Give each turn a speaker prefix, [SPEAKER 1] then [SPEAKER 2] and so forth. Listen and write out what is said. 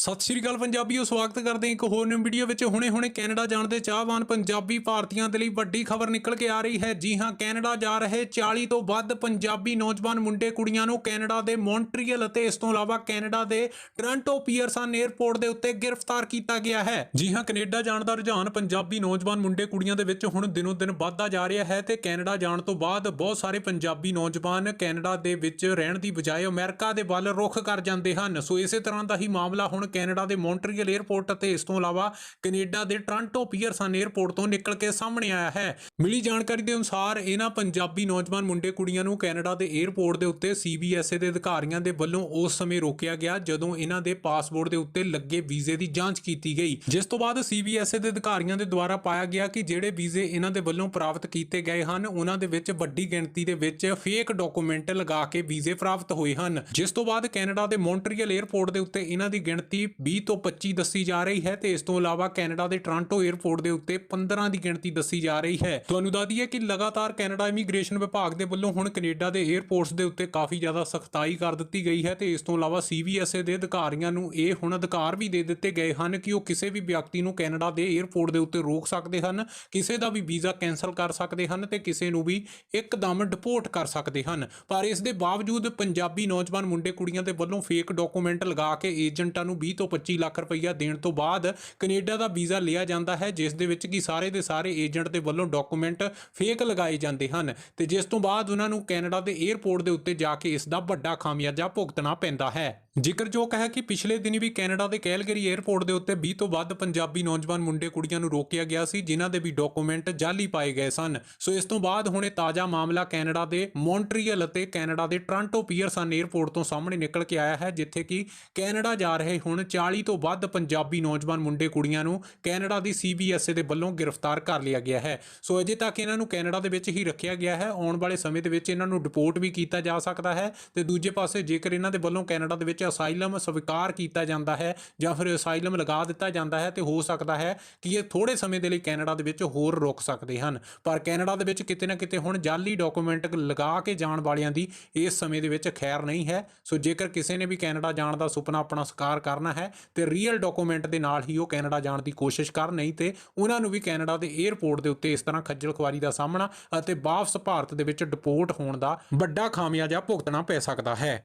[SPEAKER 1] ਸਤਿ ਸ਼੍ਰੀ ਅਕਾਲ ਪੰਜਾਬੀਓ, ਸਵਾਗਤ ਕਰਦੇ ਹਾਂ ਇੱਕ ਹੋਰ ਨਿਊ ਵੀਡੀਓ ਵਿੱਚ। ਹੁਣੇ-ਹੁਣੇ ਕੈਨੇਡਾ ਜਾਣ ਦੇ ਚਾਹਵਾਨ ਪੰਜਾਬੀ ਭਾਰਤੀਆਂ ਦੇ ਲਈ ਵੱਡੀ ਖਬਰ ਨਿਕਲ ਕੇ ਆ ਰਹੀ ਹੈ। ਜੀ ਹਾਂ, ਕੈਨੇਡਾ ਜਾ ਰਹੇ 40 ਤੋਂ ਵੱਧ ਪੰਜਾਬੀ ਨੌਜਵਾਨ ਮੁੰਡੇ ਕੁੜੀਆਂ ਨੂੰ ਕੈਨੇਡਾ ਦੇ ਮੌਂਟਰੀਅਲ ਅਤੇ ਇਸ ਤੋਂ ਇਲਾਵਾ ਕੈਨੇਡਾ ਦੇ ਟੋਰਾਂਟੋ ਪੀਅਰਸਨ 에ਅਰਪੋਰਟ ਦੇ ਉੱਤੇ ਗ੍ਰਿਫਤਾਰ ਕੀਤਾ ਗਿਆ ਹੈ। ਜੀ ਹਾਂ, ਕੈਨੇਡਾ ਜਾਣ ਦਾ ਰੁਝਾਨ ਪੰਜਾਬੀ ਨੌਜਵਾਨ ਮੁੰਡੇ ਕੁੜੀਆਂ ਦੇ ਵਿੱਚ ਹੁਣ ਦਿਨੋ-ਦਿਨ ਵੱਧਦਾ ਜਾ ਰਿਹਾ ਹੈ ਤੇ ਕੈਨੇਡਾ ਜਾਣ ਤੋਂ ਬਾਅਦ ਬਹੁਤ ਸਾਰੇ ਪੰਜਾਬੀ ਨੌਜਵਾਨ ਕੈਨੇਡਾ ਦੇ ਵਿੱਚ ਰਹਿਣ ਦੀ ਬਜਾਏ ਅਮਰੀਕਾ ਦੇ ਵੱਲ ਰੁਖ ਕਰ ਜਾਂਦੇ ਹਨ। ਸੋ ਇਸੇ ਤਰ੍ਹਾਂ ਦਾ ਹੀ ਮਾਮਲਾ ਹੁਣ ਕੈਨੇਡਾ ਦੇ ਮੌਂਟਰੀਅਲ 에ਅਰਪੋਰਟ ਅਤੇ ਇਸ ਤੋਂ ਇਲਾਵਾ ਕੈਨੇਡਾ ਦੇ ਟ੍ਰਾਂਟੋ ਪੀਅਰਸਨ 에ਅਰਪੋਰਟ ਤੋਂ ਨਿਕਲ ਕੇ ਸਾਹਮਣੇ ਆਇਆ ਹੈ। ਮਿਲੀ ਜਾਣਕਾਰੀ ਦੇ ਅਨੁਸਾਰ ਇਹਨਾਂ ਪੰਜਾਬੀ ਨੌਜਵਾਨ ਮੁੰਡੇ ਕੁੜੀਆਂ ਨੂੰ ਕੈਨੇਡਾ ਦੇ 에ਅਰਪੋਰਟ ਦੇ ਉੱਤੇ ਸੀਬੀਐਸਏ ਦੇ ਅਧਿਕਾਰੀਆਂ ਦੇ ਵੱਲੋਂ ਉਸ ਸਮੇਂ ਰੋਕਿਆ ਗਿਆ ਜਦੋਂ ਇਹਨਾਂ ਦੇ ਪਾਸਪੋਰਟ ਦੇ ਉੱਤੇ ਲੱਗੇ ਵੀਜ਼ੇ ਦੀ ਜਾਂਚ ਕੀਤੀ ਗਈ। ਜਿਸ ਤੋਂ ਬਾਅਦ ਸੀਬੀਐਸਏ ਦੇ ਅਧਿਕਾਰੀਆਂ ਦੇ ਦੁਆਰਾ ਪਾਇਆ ਗਿਆ ਕਿ ਜਿਹੜੇ ਵੀਜ਼ੇ ਇਹਨਾਂ ਦੇ ਵੱਲੋਂ ਪ੍ਰਾਪਤ ਕੀਤੇ ਗਏ ਹਨ, ਉਹਨਾਂ ਦੇ ਵਿੱਚ ਵੱਡੀ ਗਿਣਤੀ ਦੇ ਵਿੱਚ ਫੇਕ ਡਾਕੂਮੈਂਟ ਲਗਾ ਕੇ ਵੀਜ਼ੇ ਪ੍ਰਾਪਤ ਹੋਏ ਹਨ। ਜਿਸ ਤੋਂ ਬਾਅਦ ਕੈਨੇਡਾ ਦੇ ਮੌਂਟਰੀਅਲ 에ਅਰਪੋਰਟ ਦੇ ਉੱਤੇ ਇਹਨਾਂ ਦੀ ਗਿਣਤੀ 20 ਤੋਂ 25 ਦੱਸੀ ਜਾ ਰਹੀ ਹੈ ਤੇ ਇਸ ਤੋਂ ਇਲਾਵਾ ਕੈਨੇਡਾ ਦੇ ਟ੍ਰਾਂਟੋ 에ਅਰਪੋਰਟ ਦੇ ਉੱਤੇ 15 ਦੀ ਗਿਣਤੀ ਦੱਸੀ ਜਾ ਰਹੀ ਹੈ। ਤੁਹਾਨੂੰ ਦੱਸ ਦਈਏ ਕਿ ਲਗਾਤਾਰ ਕੈਨੇਡਾ ਇਮੀਗ੍ਰੇਸ਼ਨ ਵਿਭਾਗ ਦੇ ਵੱਲੋਂ ਹੁਣ ਕੈਨੇਡਾ ਦੇ 에ਅਰਪੋਰਟਸ ਦੇ ਉੱਤੇ ਕਾਫੀ ਜ਼ਿਆਦਾ ਸਖਤਾਈ ਕਰ ਦਿੱਤੀ ਗਈ ਹੈ ਤੇ ਇਸ ਤੋਂ ਇਲਾਵਾ ਸੀਵੀਐਸਏ ਦੇ ਅਧਿਕਾਰੀਆਂ ਨੂੰ ਇਹ ਹੁਣ ਅਧਿਕਾਰ ਵੀ ਦੇ ਦਿੱਤੇ ਗਏ ਹਨ ਕਿ ਉਹ ਕਿਸੇ ਵੀ ਵਿਅਕਤੀ ਨੂੰ ਕੈਨੇਡਾ ਦੇ 에ਅਰਪੋਰਟ ਦੇ ਉੱਤੇ ਰੋਕ ਸਕਦੇ ਹਨ, ਕਿਸੇ ਦਾ ਵੀ ਵੀਜ਼ਾ ਕੈਨਸਲ ਕਰ ਸਕਦੇ ਹਨ ਤੇ ਕਿਸੇ ਨੂੰ ਵੀ ਇੱਕਦਮ ਡਿਪੋਰਟ ਕਰ ਸਕਦੇ ਹਨ। ਪਰ ਇਸ ਦੇ ਬਾਵਜੂਦ ਪੰਜਾਬੀ ਨੌਜਵਾਨ ਮੁੰਡੇ ਕੁੜੀਆਂ ਦੇ ਵੱਲੋਂ ਫੇਕ ਡਾਕੂਮੈਂਟ ਲਗਾ ਕੇ ਏਜੰਟਾਂ ਨੂੰ 20 ਤੋਂ 25 ਲੱਖ ਰੁਪਈਆ ਦੇਣ ਤੋਂ ਬਾਅਦ ਕੈਨੇਡਾ ਦਾ ਵੀਜ਼ਾ ਲਿਆ ਜਾਂਦਾ ਹੈ, ਜਿਸ ਦੇ ਵਿੱਚ ਕਿ ਸਾਰੇ ਦੇ ਸਾਰੇ ਏਜੰਟ ਦੇ ਵੱਲੋਂ ਡਾਕੂਮੈਂਟ ਫੇਕ ਲਗਾਏ ਜਾਂਦੇ ਹਨ ਤੇ ਜਿਸ ਤੋਂ ਬਾਅਦ ਉਹਨਾਂ ਨੂੰ ਕੈਨੇਡਾ ਦੇ 에ਅਰਪੋਰਟ ਦੇ ਉੱਤੇ ਜਾ ਕੇ ਇਸ ਦਾ ਵੱਡਾ ਖਾਮਿਆਜਾ ਭੁਗਤਣਾ ਪੈਂਦਾ ਹੈ। ਜ਼ਿਕਰਯੋਗ ਹੈ ਕਿ ਪਿਛਲੇ ਦਿਨੀ ਵੀ ਕੈਨੇਡਾ ਦੇ ਕੈਲਗਰੀ 에ਅਰਪੋਰਟ ਦੇ ਉੱਤੇ 20 ਤੋਂ ਵੱਧ ਪੰਜਾਬੀ ਨੌਜਵਾਨ ਮੁੰਡੇ ਕੁੜੀਆਂ ਨੂੰ ਰੋਕਿਆ ਗਿਆ ਸੀ, ਜਿਨ੍ਹਾਂ ਦੇ ਵੀ ਡਾਕੂਮੈਂਟ ਜਾਲੀ ਪਾਏ ਗਏ ਸਨ। ਸੋ ਇਸ ਤੋਂ ਬਾਅਦ ਹੁਣ ਇਹ ਤਾਜ਼ਾ ਮਾਮਲਾ ਕੈਨੇਡਾ ਦੇ ਮੌਂਟਰੀਅਲ ਅਤੇ ਕੈਨੇਡਾ ਦੇ ਟੋਰਾਂਟੋ ਪੀਅਰਸਨ 에ਅਰਪੋਰਟ ਤੋਂ ਸਾਹਮਣੇ ਨਿਕਲ ਕੇ ਆਇਆ ਹੈ, ਜਿੱਥੇ ਕਿ ਕੈਨੇਡਾ ਜਾ ਰਹੇ ਹੁਣ 40 ਤੋਂ ਵੱਧ ਪੰਜਾਬੀ ਨੌਜਵਾਨ ਮੁੰਡੇ ਕੁੜੀਆਂ ਨੂੰ ਕੈਨੇਡਾ ਦੀ ਸੀਬੀਐਸਏ ਦੇ ਵੱਲੋਂ ਗ੍ਰਿਫਤਾਰ ਕਰ ਲਿਆ ਗਿਆ ਹੈ। ਸੋ ਅਜੇ ਤੱਕ ਇਹਨਾਂ ਨੂੰ ਕੈਨੇਡਾ ਦੇ ਵਿੱਚ ਹੀ ਰੱਖਿਆ ਗਿਆ ਹੈ। ਆਉਣ ਵਾਲੇ ਸਮੇਂ ਦੇ ਵਿੱਚ ਇਹਨਾਂ ਨੂੰ ਡਿਪੋਰਟ ਵੀ ਕੀਤਾ ਜਾ ਸਕਦਾ ਹੈ। ਤੇ ਦੂਜੇ ਪਾਸੇ ਜੇਕਰ ਇਹਨਾਂ ਦੇ ਵੱਲੋਂ ਕੈਨੇਡਾ ਦੇ ਵਿੱਚ ਵਿੱਚ ਅਸਾਈਲਮ ਸਵੀਕਾਰ ਕੀਤਾ ਜਾਂਦਾ ਹੈ ਜਾਂ ਫਿਰ ਅਸਾਈਲਮ ਲਗਾ ਦਿੱਤਾ ਜਾਂਦਾ ਹੈ ਤੇ ਹੋ ਸਕਦਾ ਹੈ ਕਿ ਇਹ ਥੋੜੇ ਸਮੇਂ ਦੇ ਲਈ ਕੈਨੇਡਾ ਦੇ ਵਿੱਚ ਹੋਰ ਰੁਕ ਸਕਦੇ ਹਨ। ਪਰ ਕੈਨੇਡਾ ਦੇ ਵਿੱਚ ਕਿਤੇ ਨਾ ਕਿਤੇ ਹੁਣ ਜਾਲੀ ਡਾਕੂਮੈਂਟ ਲਗਾ ਕੇ ਜਾਣ ਵਾਲਿਆਂ ਦੀ ਇਸ ਸਮੇਂ ਦੇ ਵਿੱਚ ਖੈਰ ਨਹੀਂ ਹੈ। ਸੋ ਜੇਕਰ ਕਿਸੇ ਨੇ ਵੀ ਕੈਨੇਡਾ ਜਾਣ ਦਾ ਸੁਪਨਾ ਆਪਣਾ ਸਾਕਾਰ ਕਰਨਾ ਹੈ, ਤੇ ਰੀਅਲ ਡਾਕੂਮੈਂਟ ਦੇ ਨਾਲ ਹੀ ਉਹ ਕੈਨੇਡਾ ਜਾਣ ਦੀ ਕੋਸ਼ਿਸ਼ ਕਰ, ਨਹੀਂ ਤੇ ਉਹਨਾਂ ਨੂੰ ਵੀ ਕੈਨੇਡਾ ਦੇ 에ਅਰਪੋਰਟ ਦੇ ਉੱਤੇ ਇਸ ਤਰ੍ਹਾਂ ਖੱਜਲ ਖੁਆਰੀ ਦਾ ਸਾਹਮਣਾ ਅਤੇ ਵਾਪਸ ਭਾਰਤ ਦੇ ਵਿੱਚ ਡਿਪੋਰਟ ਹੋਣ ਦਾ ਵੱਡਾ ਖਾਮਿਆਜਾ ਭੁਗਤਣਾ ਪੈ ਸਕਦਾ ਹੈ।